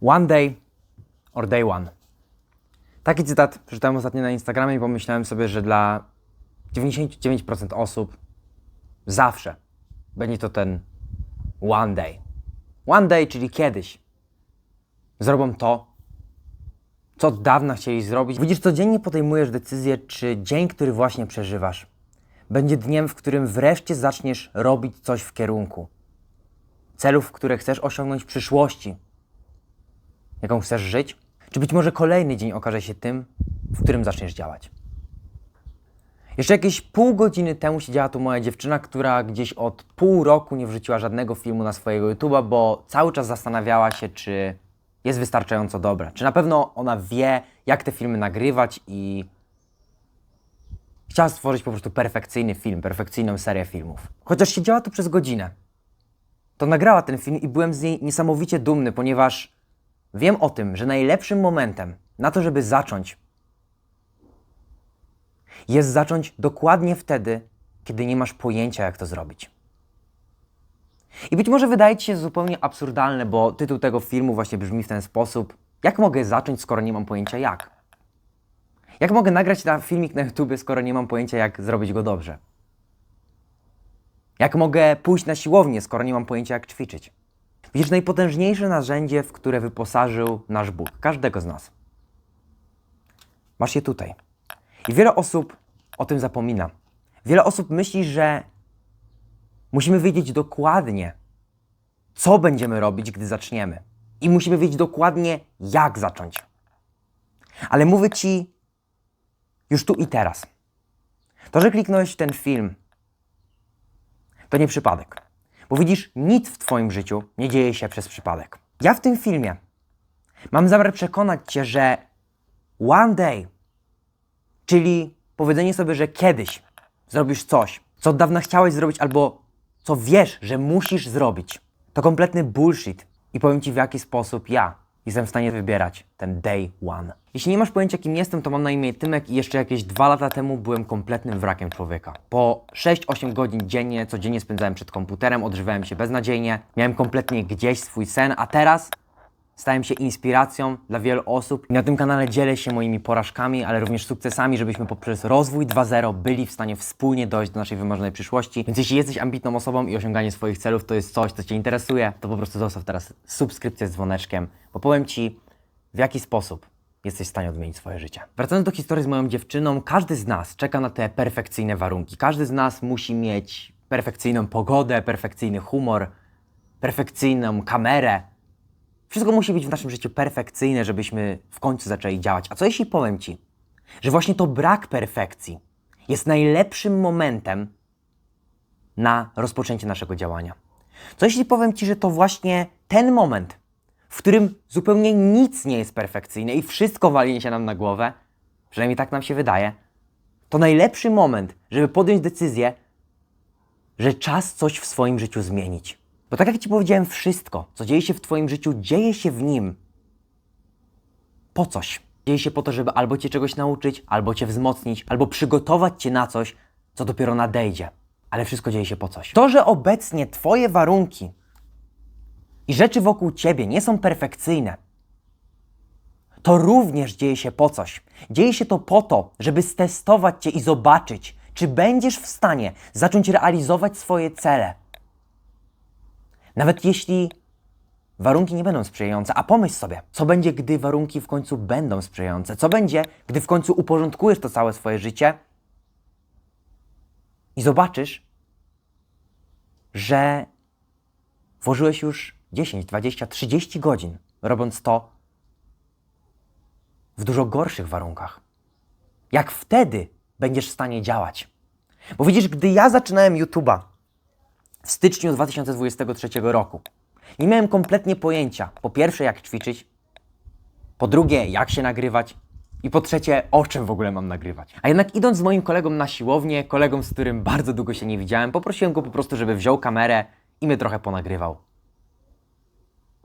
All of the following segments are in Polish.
One day or day one. Taki cytat przeczytałem ostatnio na Instagramie i pomyślałem sobie, że dla 99% osób zawsze będzie to ten one day. One day, czyli kiedyś. Zrobią to, co od dawna chcieli zrobić. Widzisz, codziennie podejmujesz decyzję, czy dzień, który właśnie przeżywasz, będzie dniem, w którym wreszcie zaczniesz robić coś w kierunku celów, które chcesz osiągnąć w przyszłości, jaką chcesz żyć, czy być może kolejny dzień okaże się tym, w którym zaczniesz działać. Jeszcze jakieś pół godziny temu siedziała tu moja dziewczyna, która gdzieś od pół roku nie wrzuciła żadnego filmu na swojego YouTube'a, bo cały czas zastanawiała się, czy jest wystarczająco dobra. Czy na pewno ona wie, jak te filmy nagrywać i chciała stworzyć po prostu perfekcyjny film, perfekcyjną serię filmów. Chociaż siedziała tu przez godzinę, to nagrała ten film i byłem z niej niesamowicie dumny, ponieważ wiem o tym, że najlepszym momentem na to, żeby zacząć, jest zacząć dokładnie wtedy, kiedy nie masz pojęcia, jak to zrobić. I być może wydaje Ci się zupełnie absurdalne, bo tytuł tego filmu właśnie brzmi w ten sposób: Jak mogę zacząć, skoro nie mam pojęcia jak? Jak mogę nagrać na filmik na YouTube, skoro nie mam pojęcia, jak zrobić go dobrze? Jak mogę pójść na siłownię, skoro nie mam pojęcia, jak ćwiczyć? Widzisz, najpotężniejsze narzędzie, w które wyposażył nasz Bóg, każdego z nas. Masz je tutaj. I wiele osób o tym zapomina. Wiele osób myśli, że musimy wiedzieć dokładnie, co będziemy robić, gdy zaczniemy. I musimy wiedzieć dokładnie, jak zacząć. Ale mówię Ci już tu i teraz. To, że kliknąłeś w ten film, to nie przypadek. Bo widzisz, nic w Twoim życiu nie dzieje się przez przypadek. Ja w tym filmie mam zamiar przekonać Cię, że one day, czyli powiedzenie sobie, że kiedyś zrobisz coś, co od dawna chciałeś zrobić, albo co wiesz, że musisz zrobić, to kompletny bullshit. I powiem Ci, w jaki sposób ja jestem w stanie wybierać ten day one. Jeśli nie masz pojęcia, kim jestem, to mam na imię Tymek i jeszcze jakieś dwa lata temu byłem kompletnym wrakiem człowieka. Po 6-8 godzin dziennie, codziennie spędzałem przed komputerem, odżywałem się beznadziejnie, miałem kompletnie gdzieś swój sen, a teraz stałem się inspiracją dla wielu osób. Na tym kanale dzielę się moimi porażkami, ale również sukcesami, żebyśmy poprzez rozwój 2.0 byli w stanie wspólnie dojść do naszej wymarzonej przyszłości. Więc jeśli jesteś ambitną osobą i osiąganie swoich celów to jest coś, co Cię interesuje, to po prostu zostaw teraz subskrypcję z dzwoneczkiem, bo powiem Ci, w jaki sposób jesteś w stanie odmienić swoje życie. Wracając do historii z moją dziewczyną, każdy z nas czeka na te perfekcyjne warunki. Każdy z nas musi mieć perfekcyjną pogodę, perfekcyjny humor, perfekcyjną kamerę, wszystko musi być w naszym życiu perfekcyjne, żebyśmy w końcu zaczęli działać. A co jeśli powiem Ci, że właśnie to brak perfekcji jest najlepszym momentem na rozpoczęcie naszego działania? Co jeśli powiem Ci, że to właśnie ten moment, w którym zupełnie nic nie jest perfekcyjne i wszystko wali się nam na głowę, przynajmniej tak nam się wydaje, to najlepszy moment, żeby podjąć decyzję, że czas coś w swoim życiu zmienić. Bo tak jak Ci powiedziałem, wszystko, co dzieje się w Twoim życiu, dzieje się w nim po coś. Dzieje się po to, żeby albo Cię czegoś nauczyć, albo Cię wzmocnić, albo przygotować Cię na coś, co dopiero nadejdzie. Ale wszystko dzieje się po coś. To, że obecnie Twoje warunki i rzeczy wokół Ciebie nie są perfekcyjne, to również dzieje się po coś. Dzieje się to po to, żeby stestować Cię i zobaczyć, czy będziesz w stanie zacząć realizować swoje cele. Nawet jeśli warunki nie będą sprzyjające, a pomyśl sobie, co będzie, gdy warunki w końcu będą sprzyjające? Co będzie, gdy w końcu uporządkujesz to całe swoje życie i zobaczysz, że włożyłeś już 10, 20, 30 godzin, robiąc to w dużo gorszych warunkach. Jak wtedy będziesz w stanie działać? Bo widzisz, gdy ja zaczynałem YouTube'a, w styczniu 2023 roku. Nie miałem kompletnie pojęcia, po pierwsze, jak ćwiczyć, po drugie, jak się nagrywać i po trzecie, o czym w ogóle mam nagrywać. A jednak idąc z moim kolegą na siłownię, kolegą, z którym bardzo długo się nie widziałem, poprosiłem go po prostu, żeby wziął kamerę i mnie trochę ponagrywał.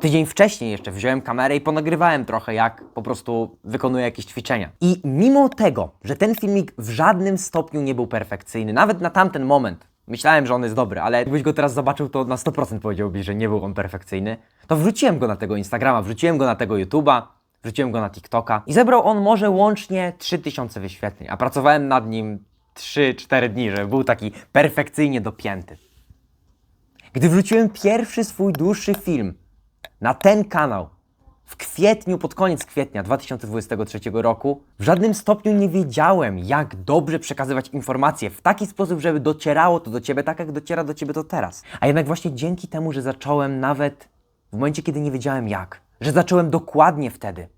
Tydzień wcześniej jeszcze wziąłem kamerę i ponagrywałem trochę, jak po prostu wykonuję jakieś ćwiczenia. I mimo tego, że ten filmik w żadnym stopniu nie był perfekcyjny, nawet na tamten moment, Myślałem, że on jest dobry, ale jakbyś go teraz zobaczył, to na 100% powiedziałbyś, że nie był on perfekcyjny. To wrzuciłem go na tego Instagrama, wrzuciłem go na tego YouTube'a, wrzuciłem go na TikToka i zebrał on może łącznie 3000 wyświetleń, a pracowałem nad nim 3-4 dni, żeby był taki perfekcyjnie dopięty. Gdy wrzuciłem pierwszy swój dłuższy film na ten kanał w kwietniu, pod koniec kwietnia 2023 roku, w żadnym stopniu nie wiedziałem, jak dobrze przekazywać informacje w taki sposób, żeby docierało to do ciebie tak, jak dociera do ciebie to teraz. A jednak właśnie dzięki temu, że zacząłem nawet w momencie, kiedy nie wiedziałem jak, że zacząłem dokładnie wtedy.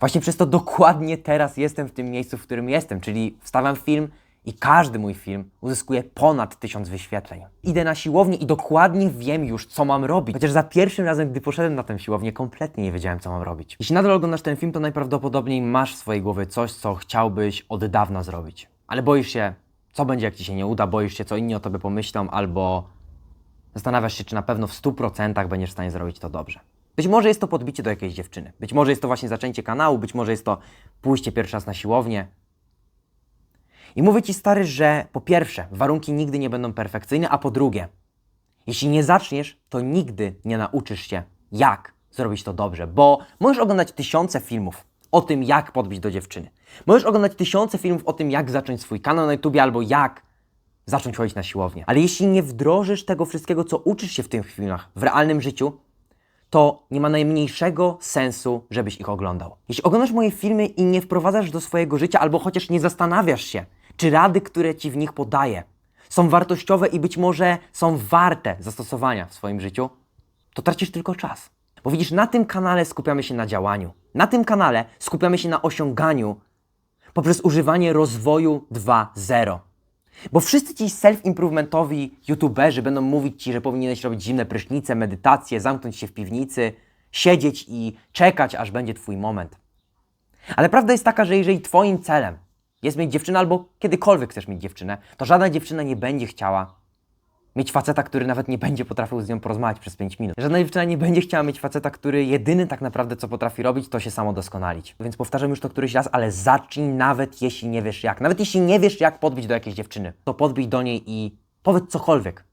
Właśnie przez to dokładnie teraz jestem w tym miejscu, w którym jestem, czyli wstawiam film i każdy mój film uzyskuje ponad tysiąc wyświetleń. Idę na siłownię i dokładnie wiem już, co mam robić. Chociaż za pierwszym razem, gdy poszedłem na tę siłownię, kompletnie nie wiedziałem, co mam robić. Jeśli nadal oglądasz ten film, to najprawdopodobniej masz w swojej głowie coś, co chciałbyś od dawna zrobić. Ale boisz się, co będzie, jak ci się nie uda, boisz się, co inni o tobie pomyślą, albo zastanawiasz się, czy na pewno w 100% będziesz w stanie zrobić to dobrze. Być może jest to podbicie do jakiejś dziewczyny. Być może jest to właśnie zaczęcie kanału, być może jest to pójście pierwszy raz na siłownię. I mówię Ci, stary, że po pierwsze, warunki nigdy nie będą perfekcyjne, a po drugie, jeśli nie zaczniesz, to nigdy nie nauczysz się, jak zrobić to dobrze, bo możesz oglądać tysiące filmów o tym, jak podbić do dziewczyny. Możesz oglądać tysiące filmów o tym, jak zacząć swój kanał na YouTube albo jak zacząć chodzić na siłownię. Ale jeśli nie wdrożysz tego wszystkiego, co uczysz się w tych filmach w realnym życiu, to nie ma najmniejszego sensu, żebyś ich oglądał. Jeśli oglądasz moje filmy i nie wprowadzasz do swojego życia, albo chociaż nie zastanawiasz się, czy rady, które ci w nich podaję, są wartościowe i być może są warte zastosowania w swoim życiu, to tracisz tylko czas. Bo widzisz, na tym kanale skupiamy się na działaniu. Na tym kanale skupiamy się na osiąganiu poprzez używanie rozwoju 2.0. Bo wszyscy ci self-improvementowi youtuberzy będą mówić ci, że powinieneś robić zimne prysznice, medytację, zamknąć się w piwnicy, siedzieć i czekać, aż będzie twój moment. Ale prawda jest taka, że jeżeli twoim celem jest mieć dziewczynę albo kiedykolwiek chcesz mieć dziewczynę, to żadna dziewczyna nie będzie chciała mieć faceta, który nawet nie będzie potrafił z nią porozmawiać przez 5 minut. Żadna dziewczyna nie będzie chciała mieć faceta, który jedyny tak naprawdę co potrafi robić, to się samo doskonalić. Więc powtarzam już to któryś raz, ale zacznij nawet jeśli nie wiesz jak. Nawet jeśli nie wiesz jak podbić do jakiejś dziewczyny, to podbij do niej i powiedz cokolwiek.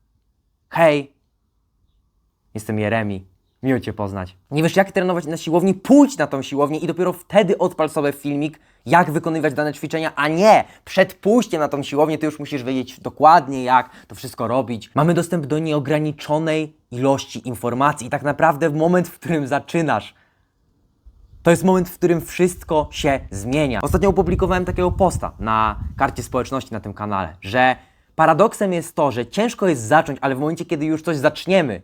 Hej, jestem Jeremi. Miło Cię poznać. Nie wiesz, jak trenować na siłowni? Pójdź na tą siłownię i dopiero wtedy odpal sobie filmik, jak wykonywać dane ćwiczenia, a nie przed pójściem na tą siłownię Ty już musisz wiedzieć dokładnie, jak to wszystko robić. Mamy dostęp do nieograniczonej ilości informacji i tak naprawdę w moment, w którym zaczynasz, to jest moment, w którym wszystko się zmienia. Ostatnio opublikowałem takiego posta na karcie społeczności na tym kanale, że paradoksem jest to, że ciężko jest zacząć, ale w momencie, kiedy już coś zaczniemy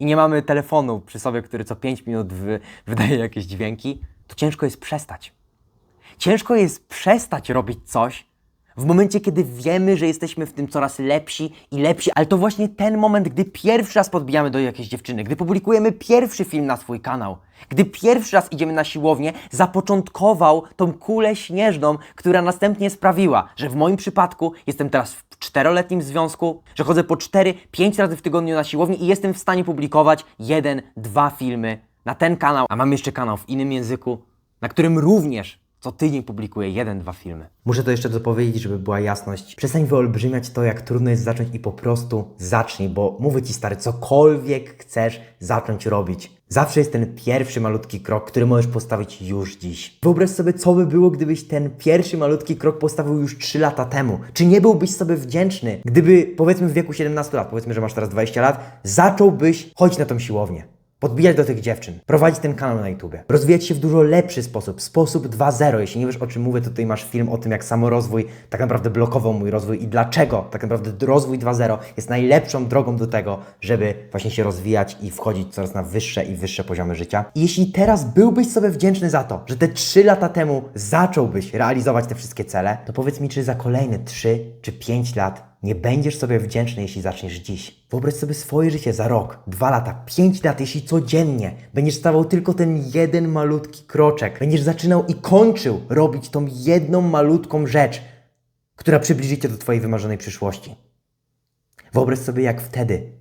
i nie mamy telefonu przy sobie, który co 5 minut wy, wydaje jakieś dźwięki, to ciężko jest przestać. Ciężko jest przestać robić coś w momencie, kiedy wiemy, że jesteśmy w tym coraz lepsi i lepsi, ale to właśnie ten moment, gdy pierwszy raz podbijamy do jakiejś dziewczyny, gdy publikujemy pierwszy film na swój kanał, gdy pierwszy raz idziemy na siłownię, zapoczątkował tą kulę śnieżną, która następnie sprawiła, że w moim przypadku jestem teraz w czteroletnim związku, że chodzę po 4-5 razy w tygodniu na siłownię i jestem w stanie publikować jeden, dwa filmy na ten kanał, a mam jeszcze kanał w innym języku, na którym również co tydzień publikuję jeden, dwa filmy. Muszę to jeszcze dopowiedzieć, żeby była jasność. Przestań wyolbrzymiać to, jak trudno jest zacząć i po prostu zacznij, bo mówię Ci stary, cokolwiek chcesz zacząć robić. Zawsze jest ten pierwszy malutki krok, który możesz postawić już dziś. Wyobraź sobie, co by było, gdybyś ten pierwszy malutki krok postawił już 3 lata temu. Czy nie byłbyś sobie wdzięczny, gdyby powiedzmy w wieku 17 lat, powiedzmy, że masz teraz 20 lat, zacząłbyś chodzić na tą siłownię. Podbijać do tych dziewczyn, prowadzić ten kanał na YouTube, rozwijać się w dużo lepszy sposób, sposób 2.0. Jeśli nie wiesz o czym mówię, to tutaj masz film o tym, jak samorozwój tak naprawdę blokował mój rozwój i dlaczego tak naprawdę rozwój 2.0 jest najlepszą drogą do tego, żeby właśnie się rozwijać i wchodzić coraz na wyższe i wyższe poziomy życia. I jeśli teraz byłbyś sobie wdzięczny za to, że te 3 lata temu zacząłbyś realizować te wszystkie cele, to powiedz mi, czy za kolejne 3 czy 5 lat nie będziesz sobie wdzięczny, jeśli zaczniesz dziś. Wyobraź sobie swoje życie za rok, dwa lata, pięć lat, jeśli codziennie będziesz stawał tylko ten jeden malutki kroczek. Będziesz zaczynał i kończył robić tą jedną malutką rzecz, która przybliży cię do Twojej wymarzonej przyszłości. Wyobraź sobie, jak wtedy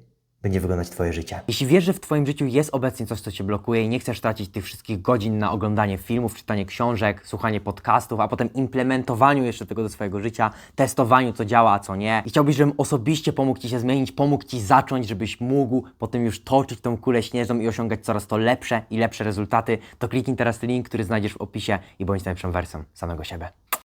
będzie wyglądać Twoje życie. Jeśli wiesz, że w Twoim życiu jest obecnie coś, co Cię blokuje i nie chcesz tracić tych wszystkich godzin na oglądanie filmów, czytanie książek, słuchanie podcastów, a potem implementowaniu jeszcze tego do swojego życia, testowaniu, co działa, a co nie, i chciałbyś, żebym osobiście pomógł Ci się zmienić, pomógł Ci zacząć, żebyś mógł potem już toczyć tą kulę śnieżną i osiągać coraz to lepsze i lepsze rezultaty, to kliknij teraz link, który znajdziesz w opisie i bądź najlepszą wersją samego siebie.